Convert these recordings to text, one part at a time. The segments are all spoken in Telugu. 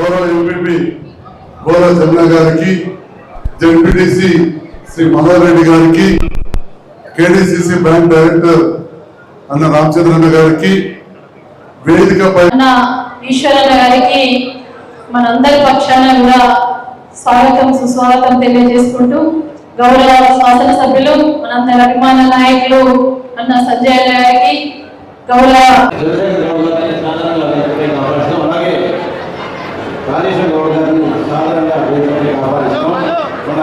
గౌరవ ఎంపీపీ గోర జమున గారికి జెడ్పీటీసీ శ్రీ మనోహర్ రెడ్డి గారికి కేడీసీసీ బ్యాంక్ డైరెక్టర్ అన్న రామచంద్రన్న గారికి వేదికపై అన్న ఈశ్వరన్న గారికి మనందరి పక్షాన కూడా స్వాగతం సుస్వాగతం తెలియజేసుకుంటూ గౌరవ శాసనసభ్యులు మనందరి అభిమాన నాయకులు అన్న సంజయ్ గారికి గౌరవ చంద్రశేఖర్ గౌడ్ గారిని సాధారణంగా వేదికపైకి ఆహ్వానిస్తాం అలాగే రాజేశ్వర గౌడ్ గారిని సాధారణంగా వేదికపైకి ఆహ్వానిస్తాం మన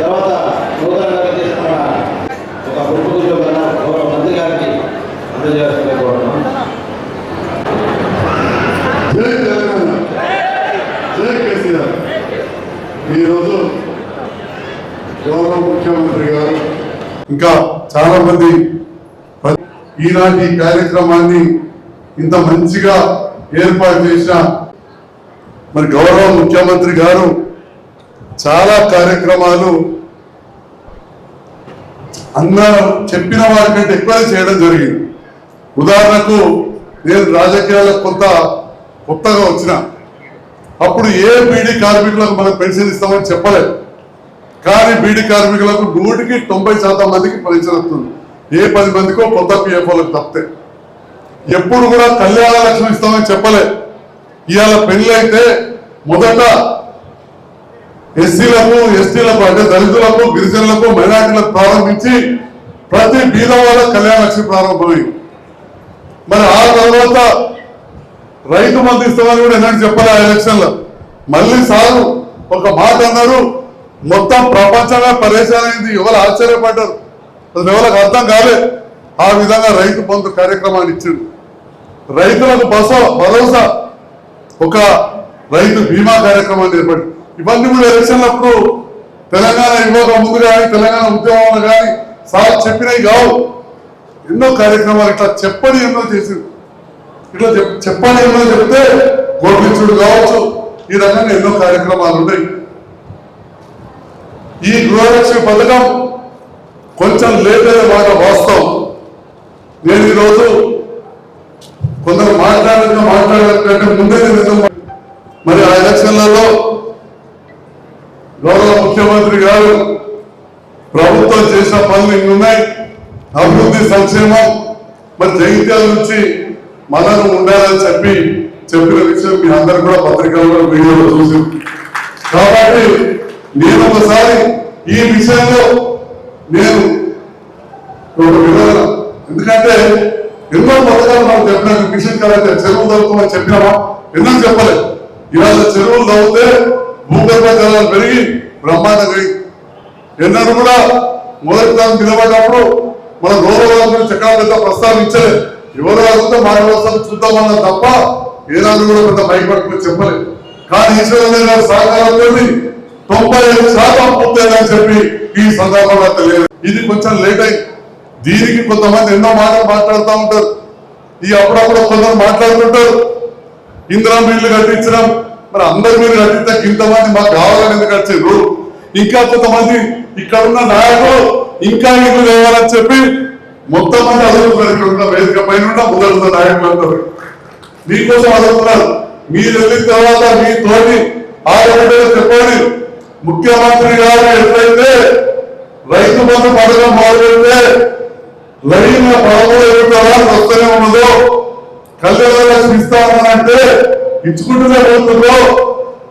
తర్వాత నూతనంగా తీసుకున్న ఒక కుటుంబ ఉద్యోగుల గౌరవ మంత్రి గారికి అందజేయాల్సిందిగా కోరుతున్నాం. ఈరోజు గౌరవ ముఖ్యమంత్రి గారు ఇంకా చాలా మంది ఈనాటి కార్యక్రమాన్ని ఇంత మంచిగా ఏర్పాటు చేసిన మరి గౌరవ ముఖ్యమంత్రి గారు చాలా కార్యక్రమాలు అందరూ చెప్పిన వారికంటే ఎక్కువనే చేయడం జరిగింది. ఉదాహరణకు నేను రాజకీయాలకు కొంత కొత్తగా వచ్చిన. అప్పుడు ఏ బీడీ కార్మికులకు మనం పెన్షన్ ఇస్తామని చెప్పలేదు. కానీ బీడీ కార్మికులకు నూటికి తొంభై శాతం మందికి పెన్షన్ వస్తుంది. ఏ పది మందికో కొత్త పిఎఫ్ఓలకు తప్పితే. ఎప్పుడు కూడా కళ్యాణ లక్ష్యం ఇస్తామని చెప్పలే. ఇవాళ పెళ్ళి అయితే మొదట ఎస్సీలకు ఎస్టీలకు అంటే దళితులకు గిరిజనులకు మైనార్టీలకు ప్రారంభించి ప్రతి బీదవాడ కళ్యాణ లక్ష్మి ప్రారంభమైంది మరి ఆ తర్వాత రైతు మంది ఇస్తామని కూడా ఎన్నడూ చెప్పలే ఆ ఎలక్షన్ మళ్ళీ సారు ఒక మాట అన్నారు మొత్తం ప్రపంచమే పరేషాన్ అయింది ఎవరు ఆశ్చర్యపడ్డారు? అసలు ఎవరికి అర్థం కాలే. ఆ విధంగా రైతు బంధు కార్యక్రమాన్ని ఇచ్చిండు రైతులకు బస భరోసా. ఒక రైతు బీమా కార్యక్రమాన్ని ఏర్పడి ఇవన్నీ కూడా ఎలక్షన్లప్పుడు తెలంగాణ యువత ముందు కానీ తెలంగాణ ఉద్యమంలో కానీ సార్ చెప్పినవి కావు. ఎన్నో కార్యక్రమాలు ఇట్లా చెప్పని ఎన్నో చేసింది. ఇట్లా చెప్- చెప్పని ఎన్నో చెప్తే గోపించుడు కావచ్చు. ఈ రకంగా ఎన్నో కార్యక్రమాలు ఉన్నాయి. ఈ గృహలక్ష్మి పథకం కొంచెం లేట్ అనే మాట వాస్తవం. నేను ఈరోజు కొందరు మాట్లాడిన మాట్లాడాలంటే ముందే నేను మరి ఆ ఎలక్షన్లలో గౌరవ ముఖ్యమంత్రి గారు ప్రభుత్వం చేసిన పనులు ఇన్నున్నాయి. అభివృద్ధి సంక్షేమం మరి జగిత్యాల నుంచి మనం ఉండాలని చెప్పి చెప్పిన విషయం మీ అందరు కూడా పత్రికల్లో వీడియోలో చూసి కాబట్టి నేను ఒకసారి ఈ విషయంలో నేను ఒక వివరణ. ఎందుకంటే ఎన్నో పథకాలు మనం చెప్పిన మిషన్ కరెక్ట్ చెరువులు తవ్వుతామని చెప్పినామా? ఎందుకు చెప్పలేదు ఇవాళ చెరువులు తవ్వుతే భూగర్భ జలాలు పెరిగి బ్రహ్మాండంగా పెరిగి. ఎన్నడూ కూడా మొదటి దాన్ని నిలబడినప్పుడు మన గౌరవాల గురించి ఎక్కడ పెద్ద ప్రస్తావించలేదు ఎవరు అడుగుతా మా వ్యవస్థను చూద్దామన్నా తప్ప ఏనాడు కూడా పెద్ద భయపడుకుని చెప్పలేదు కానీ ఈశ్వర గారి సహకారంతో తొంభై ఐదు శాతం పూర్తయిందని చెప్పి ఈ సందర్భంగా తెలియదు. ఇది కొంచెం లేట్ అయింది. దీనికి కొంతమంది ఎన్నో మాటలు మాట్లాడుతూ ఉంటారు. ఈ అప్పుడప్పుడు కొందరు మాట్లాడుతుంటారు. ఇందిరా మిల్లు కట్టించడం మరి అందరి మీరు కట్టిస్తే ఇంతమంది మాకు కావాలని ఎందుకు వచ్చారు ఇంకా కొంతమంది ఇక్కడ ఉన్న నాయకులు ఇంకా ఇల్లు లేవాలని చెప్పి మొత్తం మంది అడుగుతున్నారు. ఇక్కడ ఉన్న వేదిక పైన ఉన్న ముందరున్న నాయకులు అందరూ. మీకోసం అడుగుతున్నారు. మీరు వెళ్ళిన తర్వాత మీ తోటి ఆడబిడ్డలు చెప్పండి. ముఖ్యమంత్రి గారు ఎప్పుడైతే రైతు బంధు పథకం మొదలెడితే లైన్ పదమూడు ఎదుగుతారా వస్తూనే ఉన్నదో కళ్యాణ ఇస్తామనంటే ఇచ్చుకుంటూనే పోతుందో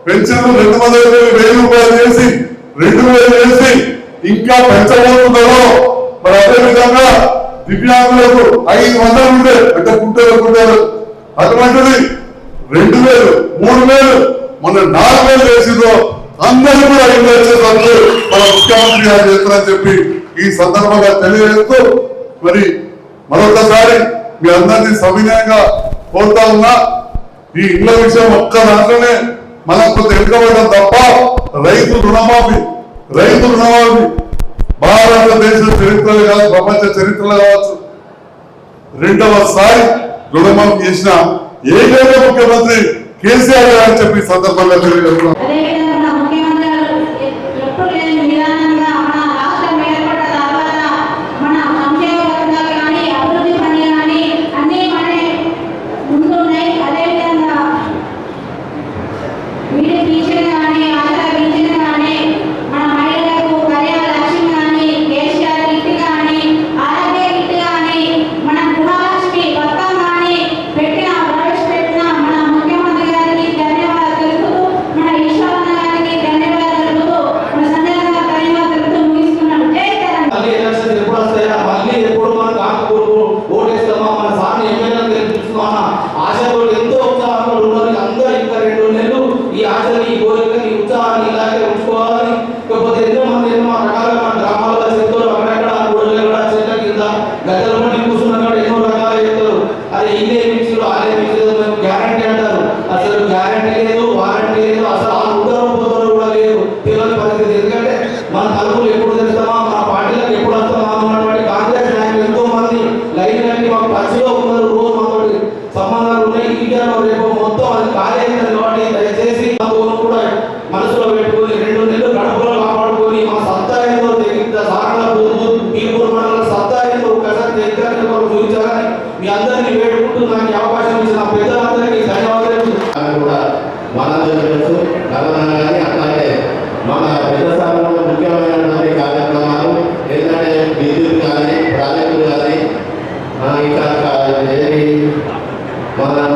పెన్షన్లు రెండు వందల వెయ్యి రూపాయలు చేసి రెండు వేలు చేసి ఇంకా పెంచబోతున్నారో మరి అదేవిధంగా దివ్యాంగులకు ఐదు వందలు ఉంటే అంటే కుంటారు కుంటారు అటువంటిది రెండు వేలు మూడు వేలు మొన్న నాలుగు వేలు చేసిందో అందరూ కూడా మన ముఖ్యమంత్రి గారు చేస్తారని చెప్పి ఈ సందర్భంగా తెలియజేస్తూ మరి మరొకసారి మీ అందరినీ సవినయంగా కోరుతా ఉన్నా ఈ ఇళ్ళ విషయం ఒక్క దాంట్లోనే మనం కొంత వెనుకబడడం తప్ప రైతు రుణమాఫీ రైతు రుణమాఫీ భారతదేశ చరిత్రలో కాదు ప్రపంచ చరిత్రలో కావచ్చు. రెండవసారి రుణమాఫీ చేసిన ఏకైక ముఖ్యమంత్రి కేసీఆర్ గారు చెప్పి సందర్భంగా తెలియజేస్తున్నాం.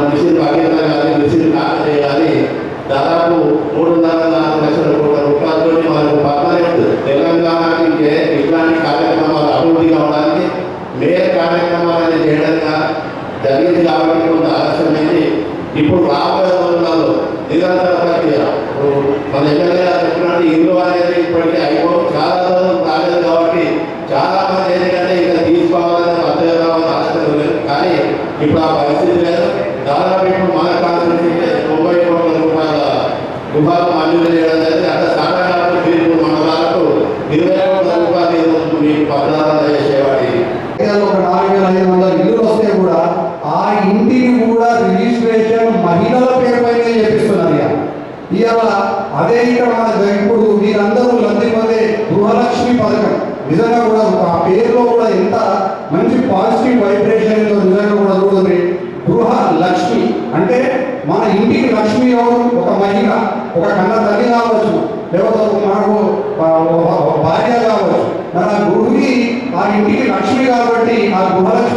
మిషన్ భాగీరథ కానీ మిషన్ నాగరే కానీ దాదాపు మూడున్నర నాలుగు లక్షల కోట్ల రూపాయలతో మనకు పర్మనెంట్ తెలంగాణకి ఇట్లాంటి కార్యక్రమాలు అభివృద్ధిగా ఉండడానికి మేయర్ కార్యక్రమాలని చేయడంగా జరిగింది కాబట్టి కొంత ఆలస్యమైంది ఇప్పుడు రాబోయే రోజులలో నిరంతర ప్రక్రియ. మన ఎమ్మెల్యే చెప్పినట్టు ఇల్లు అనేది ఇప్పటికీ అయిపోతుంది సాధారణ పీర్పు మండలాలకు ఇరవై ఒక నాలుగు వేల ఐదు వస్తే కూడా ఆ ఇంటిని కూడా రిజిస్ట్రేషన్ మహిళల పేరు పైన చేపిస్తున్నారు అదే ఇక్కడ మన గృహలక్ష్మి పథకం నిజంగా కూడా ఆ పేరులో కూడా ఎంత మంచి పాజిటివ్ వైబ్రేషన్ నిజంగా కూడా చూడండి గృహ అంటే మన ఇంటికి లక్ష్మి ఎవరు? ఒక మహిళ ఒక కన్న తల్లి కావచ్చు లేకపోతే ఒక మనకు భార్య కావచ్చు. మన గృహి ఆ ఇంటికి లక్ష్మి కాబట్టి ఆ గృహలక్ష్మి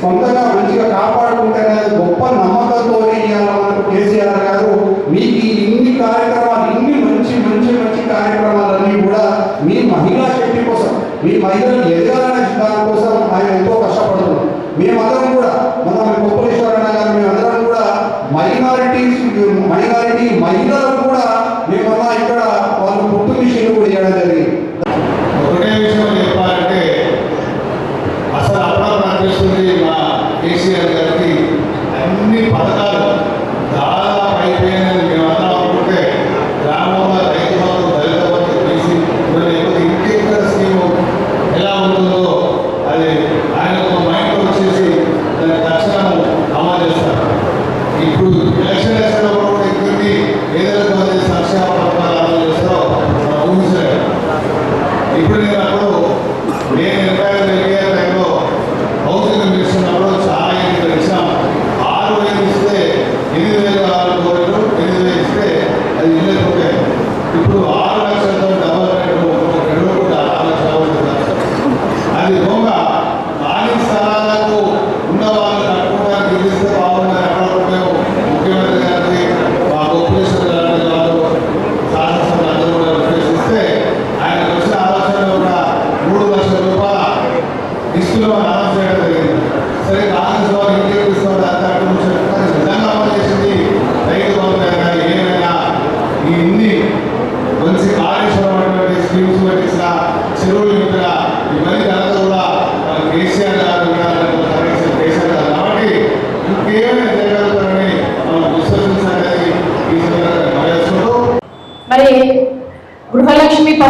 సొంతగా మంచిగా కాపాడుకుంటేనే గొప్ప నమ్మకం.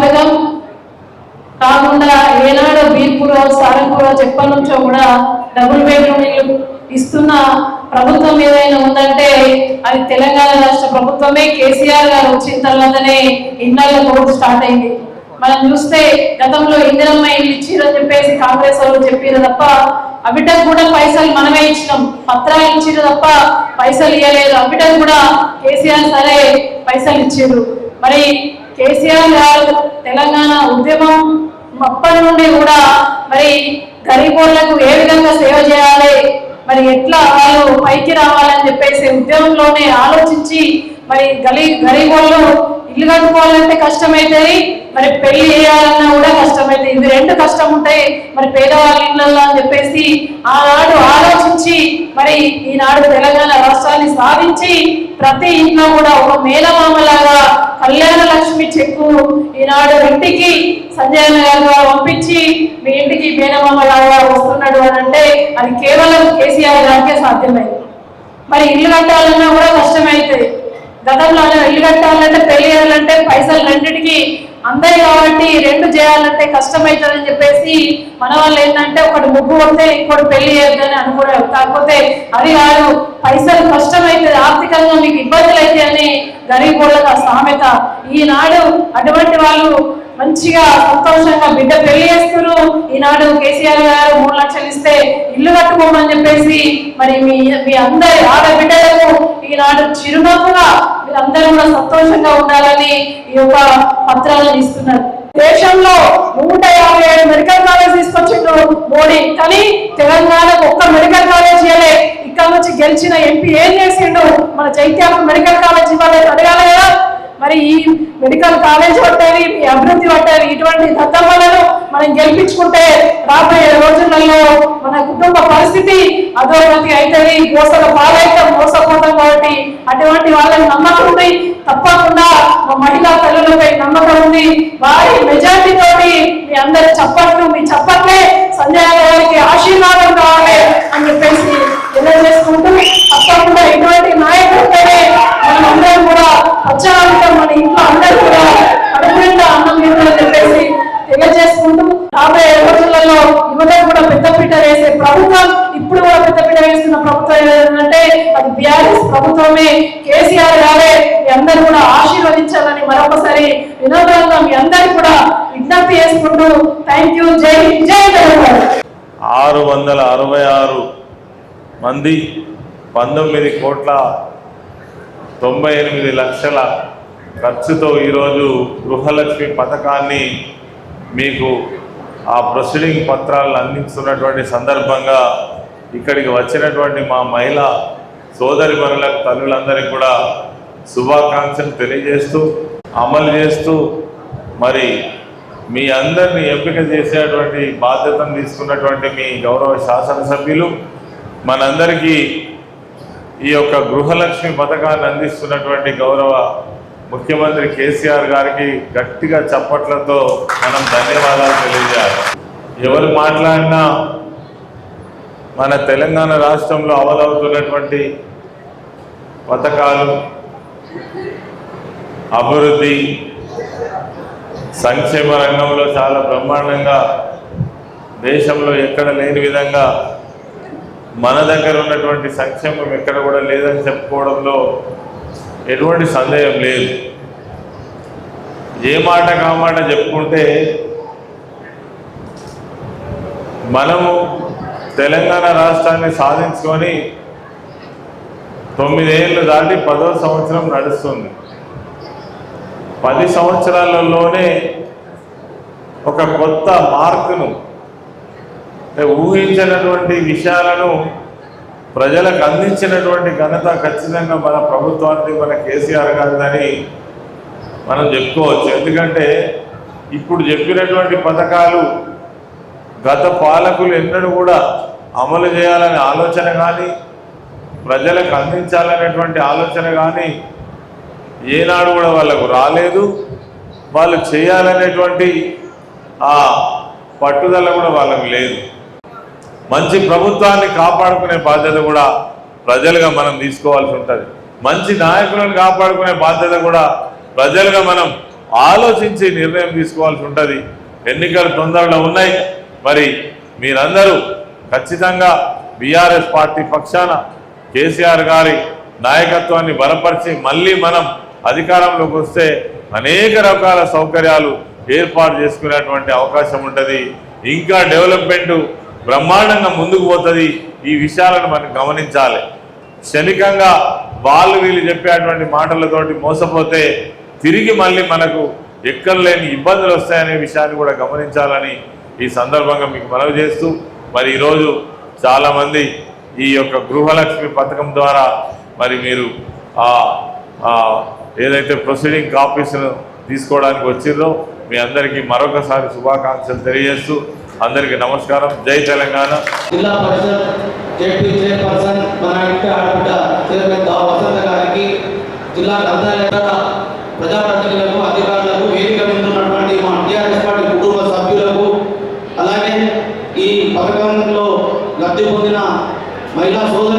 పథకం కాకుండా ఏనాడో బీర్పురో సారంపూరో చెప్పల నుంచో కూడా డబుల్ బెడ్రూమ్ ఇల్లు ఇస్తున్న ప్రభుత్వం ఏదైనా ఉందంటే అది తెలంగాణ రాష్ట్ర ప్రభుత్వమే. కేసీఆర్ గారు వచ్చిన తర్వాతనే ఇండ్ల కోర్టు స్టార్ట్ అయింది. మనం చూస్తే గతంలో ఇందిరమ్మ ఇల్లు ఇచ్చిరని చెప్పేసి కాంగ్రెస్ వాళ్ళు చెప్పారు తప్ప అబిటకు కూడా పైసలు మనమే ఇచ్చినాం. పత్రాలు ఇచ్చిన తప్ప పైసలు ఇవ్వలేదు అబిటకు కూడా కేసీఆర్ సరే పైసలు ఇచ్చారు మరి కేసీఆర్ గారు తెలంగాణ ఉద్యమం అప్పటి నుండి కూడా మరి గరీబోళ్ళకు ఏ విధంగా సేవ చేయాలి? మరి ఎట్లా వాళ్ళు పైకి రావాలని చెప్పేసి ఉద్యమంలోనే ఆలోచించి మరి గలీ గరీబోళ్ళు ఇల్లు కట్టుకోవాలంటే కష్టమైతుంది మరి పెళ్ళి చేయాలన్నా కూడా కష్టమైతుంది. ఇవి రెండు కష్టం ఉంటాయి మరి పేదవాళ్ళ ఇళ్ళల్లో అని చెప్పేసి ఆనాడు ఆలోచించి మరి ఈనాడు తెలంగాణ రాష్ట్రాన్ని సాధించి ప్రతి ఇంట్లో కూడా ఒక మేనమామలాగా కళ్యాణ లక్ష్మి చెక్కు ఈనాడు ఇంటికి సంజయ్ గారు పంపించి మీ ఇంటికి మేనమామలాగా వస్తున్నాడు అని అంటే అది కేవలం కేసీఆర్ గారికే సాధ్యమైంది. మరి ఇల్లు కట్టాలన్నా కూడా కష్టమైతుంది. గతంలో ఇల్లు కట్టాలంటే తెలియాలంటే చేయాలంటే పైసలు రెండింటికి అందాయి కాబట్టి రెండు చేయాలంటే కష్టమవుతుందని చెప్పేసి మన వాళ్ళు ఏంటంటే ఒకటి ముగ్గు వస్తే ఇంకోటి పెళ్ళి చేయొద్దని అనుకోవడం కాకపోతే అది కాదు పైసలు కష్టమైతుంది ఆర్థికంగా మీకు ఇబ్బందులు అయితే అని గరీబ్ వాళ్ళకి ఆ సామెత. ఈనాడు అటువంటి వాళ్ళు మంచిగా సంతోషంగా బిడ్డ పెళ్ళి చేస్తారు ఈనాడు కేసీఆర్ గారు మూడు లక్షలు ఇస్తే ఇల్లు కట్టుకోమని చెప్పేసి మరి మీ మీ అందరి ఆడబిడ్డలకు ఈనాడు చిరునవ్వుగా మీరందరూ కూడా సంతోషంగా ఉండాలని ఈ యొక్క పత్రాలను ఇస్తున్నారు. దేశంలో నూట యాభై ఏడు మెడికల్ కాలేజ్ తీసుకొచ్చిండు మోడీ. కానీ తెలంగాణకు ఒక్క మెడికల్ కాలేజ్ ఇవ్వలే. ఇక్కడ నుంచి గెలిచిన ఎంపీ ఏం చేసిండు మన చైత్యాలకు మెడికల్ కాలేజ్ ఇవ్వాలి అడగాలి కదా. మరి ఈ మెడికల్ కాలేజ్ పట్టేవి మీ అభివృద్ధి పట్టేవి ఇటువంటి దత్తమ్మలను మనం గెలిపించుకుంటే రాబోయే రోజులలో మన కుటుంబ పరిస్థితి అధోగతి అవుతుంది మోసల పాలైతే మోసపోతాం కాబట్టి అటువంటి వాళ్ళని నమ్మకం ఉంది. తప్పకుండా మా మహిళా తల్లులపై నమ్మకం ఉంది. వారి మెజార్టీ తోటి మీ అందరి చప్పట్లు మీ చప్పట్లే సంజయ్ గారికి ఆశీర్వాదం కావాలి అని చెప్పేసి తెలియజేసుకుంటూ కూడా మన ఇంట్లో అందరూ కూడా కడుపు అన్నం తింటారని చెప్పేసి తెలియజేసుకుంటూ రాబోయే రోజులలో యువత కూడా పెద్దపీట వేసే ప్రభుత్వం ఇప్పుడు కూడా పెద్దపీట వేస్తున్న ప్రభుత్వం ఏదంటే అది బీఆర్ఎస్ ప్రభుత్వమే. కేసీఆర్ గారే మీ అందరూ కూడా ఆశీర్వదించాలని మరొకసారి వినోదంగా మీ అందరు కూడా విజ్ఞప్తి చేసుకుంటూ థ్యాంక్ యూ జై జై తెలంగాణ. ఆరు వందల అరవై ఆరు మంది పంతొమ్మిది కోట్ల తొంభై ఎనిమిది లక్షల ఖర్చుతో ఈరోజు గృహలక్ష్మి పథకాన్ని మీకు ఆ ప్రొసీడింగ్ పత్రాలను అందిస్తున్నటువంటి సందర్భంగా ఇక్కడికి వచ్చినటువంటి మా మహిళా సోదరి మనులకు తల్లులందరికీ కూడా శుభాకాంక్షలు తెలియజేస్తూ అమలు చేస్తూ మరి మీ అందరినీ ఎంపిక చేసేటువంటి బాధ్యతను తీసుకున్నటువంటి మీ గౌరవ శాసనసభ్యులు మనందరికీ ఈ యొక్క గృహలక్ష్మి పథకాన్ని అందిస్తున్నటువంటి గౌరవ ముఖ్యమంత్రి కేసీఆర్ గారికి గట్టిగా చప్పట్లతో మనం ధన్యవాదాలు తెలియజేయాలి. ఎవరు మాట్లాడినా మన తెలంగాణ రాష్ట్రంలో అమలవుతున్నటువంటి పథకాలు అభివృద్ధి సంక్షేమ రంగంలో చాలా బ్రహ్మాండంగా దేశంలో ఎక్కడ లేని విధంగా మన దగ్గర ఉన్నటువంటి సంక్షేమం ఎక్కడ కూడా లేదని చెప్పుకోవడంలో ఎటువంటి సందేహం లేదు. ఏ మాట కామాట చెప్పుకుంటే మనము తెలంగాణ రాష్ట్రాన్ని సాధించుకొని తొమ్మిదేళ్ళు దాటి పదో సంవత్సరం నడుస్తుంది. పది సంవత్సరాలలోనే ఒక కొత్త మార్కును ఊహించినటువంటి విషయాలను ప్రజలకు అందించినటువంటి ఘనత ఖచ్చితంగా మన ప్రభుత్వానికి మన కేసీఆర్ గారిదని మనం చెప్పుకోవచ్చు. ఎందుకంటే ఇప్పుడు చెప్పినటువంటి పథకాలు గత పాలకులు ఎన్నడూ కూడా అమలు చేయాలనే ఆలోచన కానీ ప్రజలకు అందించాలనేటువంటి ఆలోచన కానీ ఏనాడు కూడా వాళ్ళకు రాలేదు. వాళ్ళు చేయాలనేటువంటి ఆ పట్టుదల కూడా వాళ్ళకు లేదు. మంచి ప్రభుత్వాన్ని కాపాడుకునే బాధ్యత కూడా ప్రజలుగా మనం తీసుకోవాల్సి ఉంటుంది. మంచి నాయకులను కాపాడుకునే బాధ్యత కూడా ప్రజలుగా మనం ఆలోచించి నిర్ణయం తీసుకోవాల్సి ఉంటుంది. ఎన్నికలు తొందరలో ఉన్నాయి. మరి మీరందరూ ఖచ్చితంగా బీఆర్ఎస్ పార్టీ పక్షాన కేసీఆర్ గారి నాయకత్వాన్ని బలపరిచి మళ్ళీ మనం అధికారంలోకి వస్తే అనేక రకాల సౌకర్యాలు ఏర్పాటు చేసుకునేటువంటి అవకాశం ఉంటుంది. ఇంకా డెవలప్మెంట్ బ్రహ్మాండంగా ముందుకు పోతుంది ఈ విషయాలను మనం గమనించాలి. క్షణికంగా వాళ్ళు వీళ్ళు చెప్పేటువంటి మాటలతోటి మోసపోతే తిరిగి మళ్ళీ మనకు ఎక్కడ లేని ఇబ్బందులు వస్తాయనే విషయాన్ని కూడా గమనించాలని ఈ సందర్భంగా మీకు మనవి చేస్తూ మరి ఈరోజు చాలామంది ఈ యొక్క గృహలక్ష్మి పథకం ద్వారా మరి మీరు ఏదైతే ప్రొసీడింగ్ కాపీస్ను తీసుకోవడానికి వచ్చిందో మీ అందరికీ మరొకసారి శుభాకాంక్షలు తెలియజేస్తూ అందరికీ నమస్కారం. జై తెలంగాణ. జిల్లా పరిషత్ జెడ్పీ చైర్పర్సన్ మన ఇంటి ఆడబిడ్డ చైర్మన్ దా వసంత గారికి జిల్లా గ్రంథాలయ ప్రజాప్రతినిధులకు అధికారులకు వేదిక మీద ఉన్నటువంటి మా టీఆర్ఎస్ పార్టీ కుటుంబ సభ్యులకు అలాగే ఈ పథకంలో లబ్ధి పొందిన మహిళా సోదరి